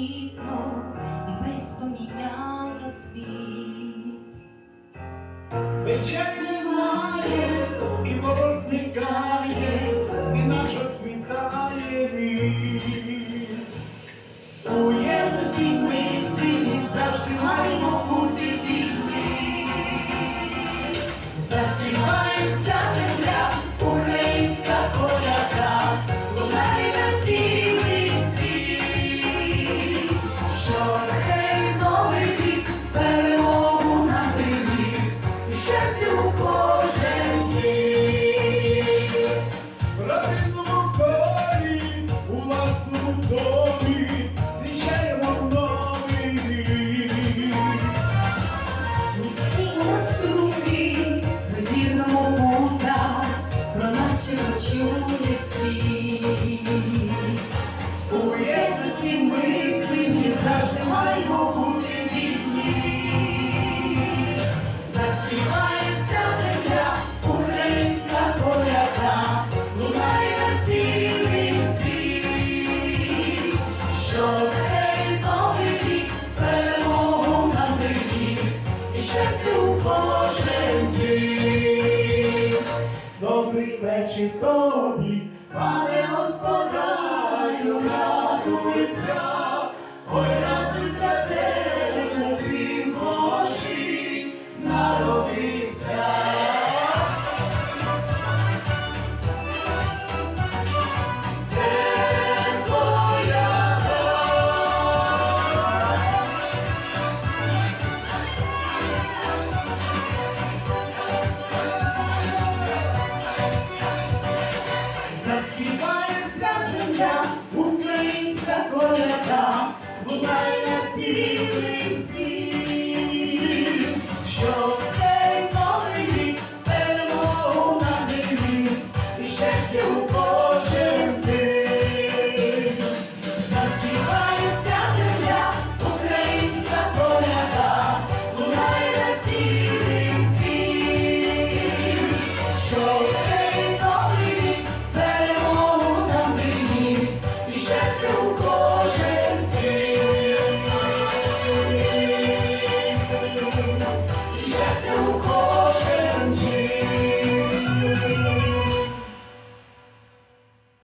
світло і весь поміняє світ. Вечер немає і мороз зникає. Чудесні, у єдності ми світлі завжди маємо. тобі, пане господарю, радуйся, ой, радуйся. наша коляда, буває на цілий світ.